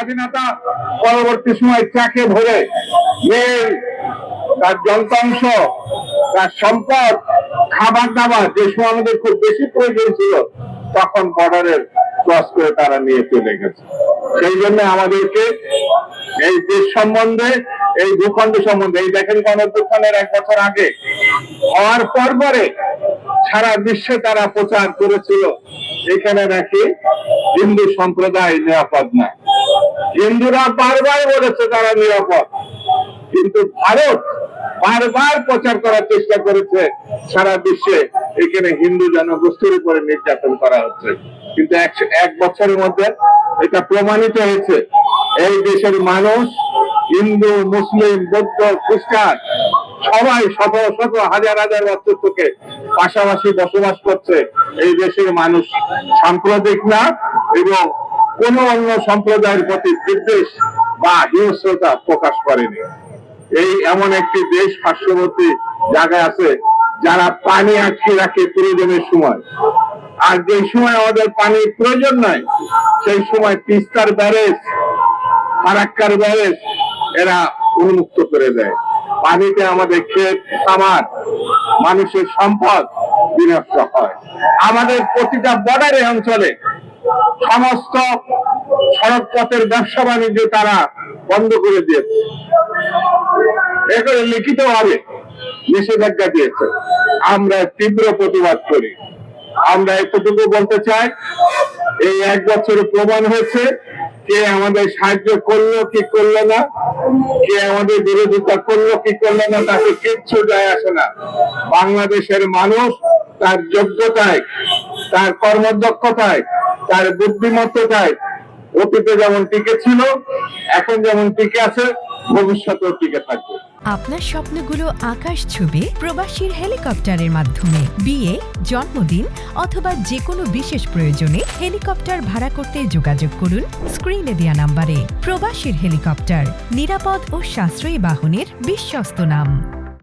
স্বাধীনতা পরবর্তী সময় ট্রাকে ভরে মেয়ের তার যন্ত্রাংশ, তার সম্পদ খাবার দাবার যে সময় আমাদের খুব বেশি প্রয়োজন ছিল, তখন বর্ডারের ক্রস করে তারা নিয়ে চলে গেছে। সেই জন্য আমাদেরকে এই দেশ সম্বন্ধে, এই ভূখণ্ড সম্বন্ধে, এই দেখেন গণঅভ্যুত্থানের এক বছর আগে, হওয়ার পর পরে সারা বিশ্বে তারা প্রচার করেছিল, এখানে নাকি হিন্দু সম্প্রদায় নিরাপদ না। হিন্দুরা বারবার বলেছে তারা নিরাপদ। কিন্তু ভারত বারবার প্রচার করার চেষ্টা করেছে সারা বিশ্বে। এখানে হিন্দু জনগোষ্ঠীর উপরে নির্যাতন করা হচ্ছে। কিন্তু একশো এক বছরের মধ্যে এটা প্রমাণিত হয়েছে। এই দেশের মানুষ, হিন্দু, মুসলিম, বৌদ্ধ, খ্রিস্টান, সবাই শত শত, হাজার হাজার বছর থেকে পাশাপাশি বসবাস করছে। এই দেশের মানুষ সাম্প্রদায়িক না, এবং কোন অন্য সম্প্রদায়ের প্রতি বিদ্বেষ বা হিংস্রতা প্রকাশ করেনি। এই এমন একটি দেশ পার্শ্ববর্তী জায়গায় আছে, যারা পানি আটকে রাখে প্রয়োজনের সময়। আর যে সময় আমাদের পানির প্রয়োজন নাই, সেই সময় তিস্তার ব্যারেজ, ফারাক্কার ব্যারেজ, এরা উন্মুক্ত করে দেয়। পানিতে আমাদের ক্ষেত, খামার, মানুষের সম্পদ বিনষ্ট হয়। আমাদের প্রতিটা বর্ডারে অঞ্চলে সমস্ত সড়ক পথের ব্যবসা বাণিজ্য তারা বন্ধ করে দিয়েছে। এখানে লিখিত ভাবে নিষেধাজ্ঞা দিয়েছে। আমরা তীব্র প্রতিবাদ করি। আমরা এতটুকু বলতে চাই, এই এক বছরে প্রমাণ হয়েছে কে আমাদের সাহায্য করল কি করল না, কে আমাদের বিরোধিতা করল কি করল না, তাকে কিচ্ছু যায় আসে না। বাংলাদেশের মানুষ তার যোগ্যতায়, তার কর্মদক্ষতায় তার বুদ্ধিমত্তায় অতীতে যেমন টিকে ছিল, এখন যেমন টিকে আছে, ভবিষ্যতেও টিকে থাকবে। আপনার স্বপ্নগুলো আকাশ ছবি প্রবাসীর হেলিকপ্টারের মাধ্যমে। বিয়ে, জন্মদিন অথবা যে কোনো বিশেষ প্রয়োজনে হেলিকপ্টার ভাড়া করতে যোগাযোগ করুন স্ক্রিনে দেওয়া নাম্বারে। প্রবাসীর হেলিকপ্টার, নিরাপদ ও সাশ্রয়ী বাহনের বিশ্বস্ত নাম।